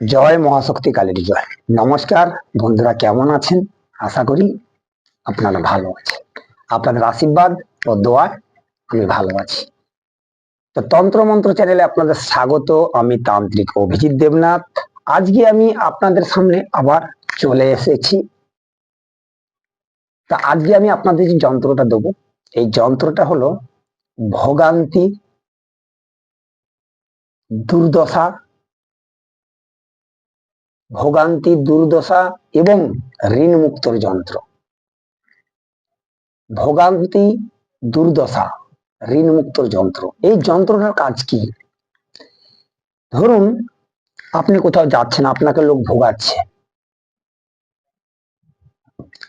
জয় মহাশক্তি কালীর জয়। নমস্কার, বন্ধুরা কেমন আছেন? আশা করি আপনারা ভালো আছেন। আপনাদের আশীর্বাদ ও দোয়ায় আমি ভালো আছি। তো তন্ত্র মন্ত্র চ্যানেলে আপনাদের স্বাগত। আমি তান্ত্রিক অভিজিৎ দেবনাথ। আজকে আমি আপনাদের সামনে আবার চলে এসেছি। তা আজকে আমি আপনাদের যে যন্ত্রটা দেবো, এই যন্ত্রটা হলো ভোগান্তি, দুর্দশা ভোগান্তি, দুর্দশা এবং ঋণ মুক্তর যন্ত্র। ভোগান্তি, দুর্দশা ঋণ মুক্তর যন্ত্র। এই যন্ত্রটার কাজ কি? ধরুন, আপনি কোথাও যাচ্ছেন, আপনাকে লোক ভোগাচ্ছে।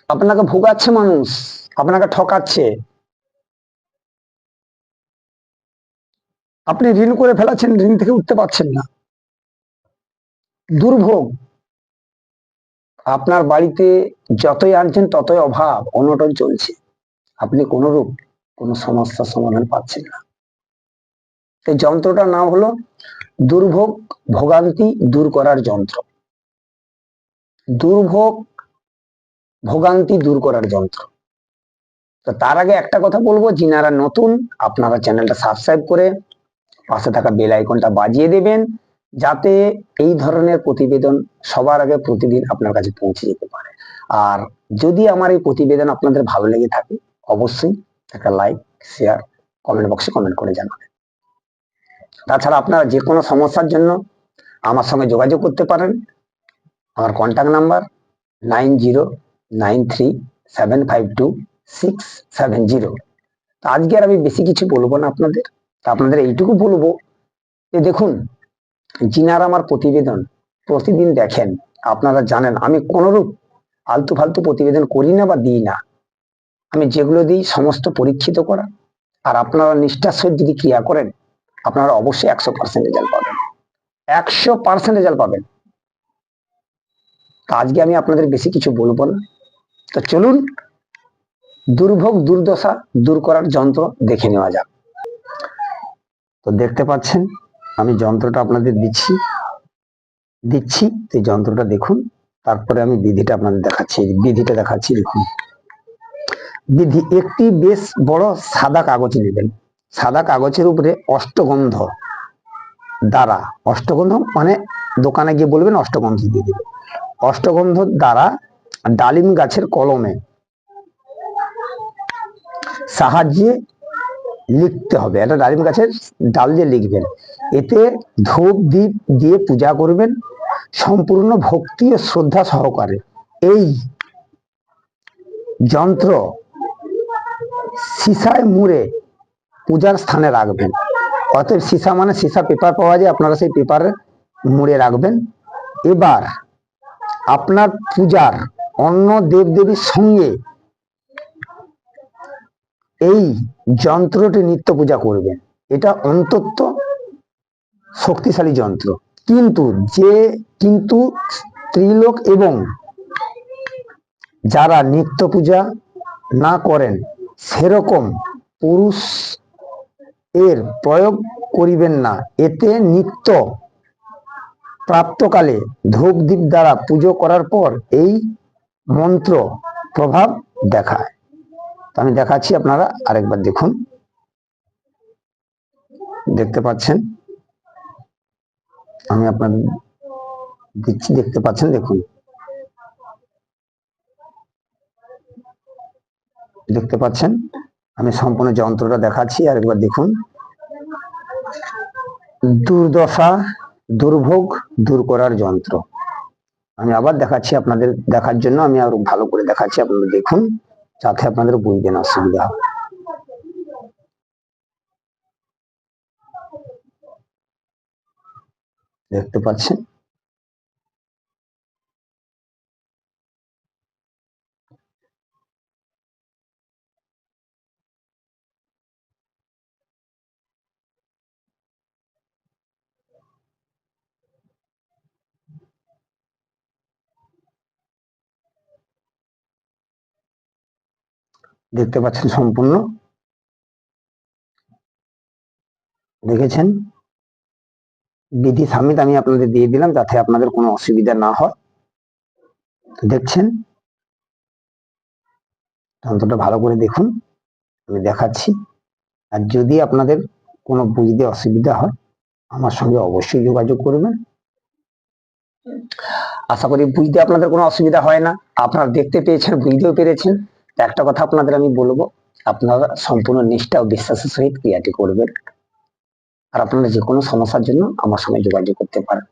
আপনাকে ভোগাচ্ছে মানুষ, আপনাকে ঠকাচ্ছে। আপনি ঋণ করে ফেলাচ্ছেন, ঋণ থেকে উঠতে পারছেন না। দুর্ভোগ আপনার বাড়িতে যতই আনছেন, ততই অভাব, অনটন চলছে। আপনি কোনরূপ কোনো সমস্যার সমাধান পাচ্ছেন না। এই যন্ত্রটার নাম হলো দুর্ভোগ ভোগান্তি দূর করার যন্ত্র। দুর্ভোগ ভোগান্তি দূর করার যন্ত্র। তো তার আগে একটা কথা বলব, যিনারা নতুন, আপনারা চ্যানেলটা সাবস্ক্রাইব করে পাশে থাকা বেল আইকনটা বাজিয়ে দেবেন। যাতে এই ধরনের প্রতিবেদন সবার আগে প্রতিদিন আপনার কাছে পৌঁছে যেতে পারে। আর যদি আমার এই প্রতিবেদন আপনাদের ভালো লেগে থাকে, অবশ্যই একটা লাইক শেয়ার কমেন্ট বক্সে কমেন্ট করে জানাবেন। তাছাড়া আপনারা যে কোনো সমস্যার জন্য আমার সঙ্গে যোগাযোগ করতে পারেন। আমার contact number nine zero nine three seven five two six seven zero আজকে আর আমি বেশি কিছু বলব না আপনাদের। তা আপনাদের এইটুকু বলব যে দেখুন যিনারা আমার প্রতিবেদন প্রতিদিন দেখেন, আপনারা জানেন, আমি কোনরূপ আলতু ফালতু প্রতিবেদন করি না বা দিই না। আমি যেগুলো দিই সমস্ত পরীক্ষিত করা। আর আপনারা নিষ্ঠার সহিত যদি ক্রিয়া করেন, আপনারা অবশ্যই একশো পার্সেন্ট রেজাল্ট পাবেন। একশো পার্সেন্ট রেজাল্ট পাবেন। তা আজকে আমি আপনাদের বেশি কিছু বলব না। তো চলুন, দুর্ভোগ দুর্দশা দূর করার যন্ত্র দেখে নেওয়া যাক। তো দেখতে পাচ্ছেন আমি যন্ত্রটা আপনাদের দিচ্ছি। দিচ্ছি, তো যন্ত্রটা দেখুন। তারপরে আমি বিধিটা আপনাদের দেখাচ্ছি। বিধিটা দেখাচ্ছি, দেখুন। বিধি একটি বেশ বড় সাদা কাগজ নেবেন। সাদা কাগজের উপরে অষ্টগন্ধ দ্বারা, অষ্টগন্ধ মানে দোকানে গিয়ে বলবেন অষ্টগন্ধ দিয়ে দেবে অষ্টগন্ধ দ্বারা ডালিম গাছের কলমে সাহায্যে লিখতে হবে। একটা ডালিম গাছের ডাল দিয়ে লিখবেন। এতে ধূপ দ্বীপ দিয়ে পূজা করবেন। সম্পূর্ণ ভক্তি ও শ্রদ্ধা সহকারে। এই যন্ত্র সিসায় মুড়ে পূজার স্থানে রাখবেন। অতএব সিসা মানে সিসা পেপার পাওয়া যায়, আপনারা সেই পেপার মুড়ে রাখবেন। এবার আপনার পূজার অন্য দেবদেবীর সঙ্গে এই যন্ত্রটি নিত্য পূজা করবেন। এটা অন্তত শক্তিশালী যন্ত্র। কিন্তু যে, কিন্তু স্ত্রীলোক এবং যারা নিত্য পূজা না করেন, সেরকম পুরুষ এর প্রয়োগ করিবেন না। এতে নিত্য প্রাপ্তকালে ধূপ দ্বীপ দ্বারা পুজো করার পর এই মন্ত্র প্রভাব দেখায়। আমি দেখাচ্ছি আপনারা আরেকবার দেখুন। দেখতে পাচ্ছেন? আমি আপনাদের দিচ্ছি, দেখতে পাচ্ছেন? দেখুন। দেখতে পাচ্ছেন? আমি সম্পূর্ণ যন্ত্রটা দেখাচ্ছি, আরেকবার দেখুন। দুর্দশা, দুর্ভোগ দূর করার যন্ত্র। আমি আবার দেখাচ্ছি আপনাদের, দেখার জন্য আমি আরও ভালো করে দেখাচ্ছি, আপনারা দেখুন। যাতে আপনাদের বুঝবেন না অসুবিধা হয়। দেখতে পাচ্ছেন? দেখতে পাচ্ছেন সম্পূর্ণ। দেখেছেন? বিধি সামিত আমি আপনাদের দিয়ে দিলাম যাতে আপনাদের কোনো অসুবিধা না হয়। দেখছেন? যন্ত্রটা ভালো করে দেখুন, আমি দেখাচ্ছি। আর যদি আপনাদের কোনো বুঝতে অসুবিধা হয়, আমার সঙ্গে অবশ্যই যোগাযোগ করবেন। আশা করি বুঝতে আপনাদের কোনো অসুবিধা হয় না। আপনারা দেখতে পেয়েছেন, বুঝতেও পেরেছেন। একটা কথা আপনাদের আমি বলব, আপনারা সম্পূর্ণ নিষ্ঠা ও বিশ্বাসের সহিত ক্রিয়াটি করবেন। আর আপনারা যে কোনো সমস্যার জন্য আমার সঙ্গে যোগাযোগ করতে পারেন।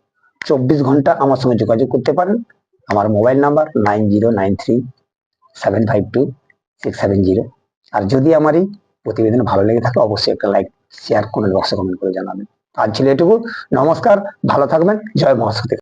চব্বিশ ঘণ্টা আমার সঙ্গে যোগাযোগ করতে পারেন। আমার mobile number nine zero nine three seven five two six seven zero. আর যদি আমার এই প্রতিবেদন ভালো লেগে থাকে, অবশ্যই একটা লাইক, শেয়ার কমেন্ট বক্সে কমেন্ট করে জানাবেন। আজ ছিল এটুকু। নমস্কার, ভালো থাকবেন। জয় মহাশক্তি।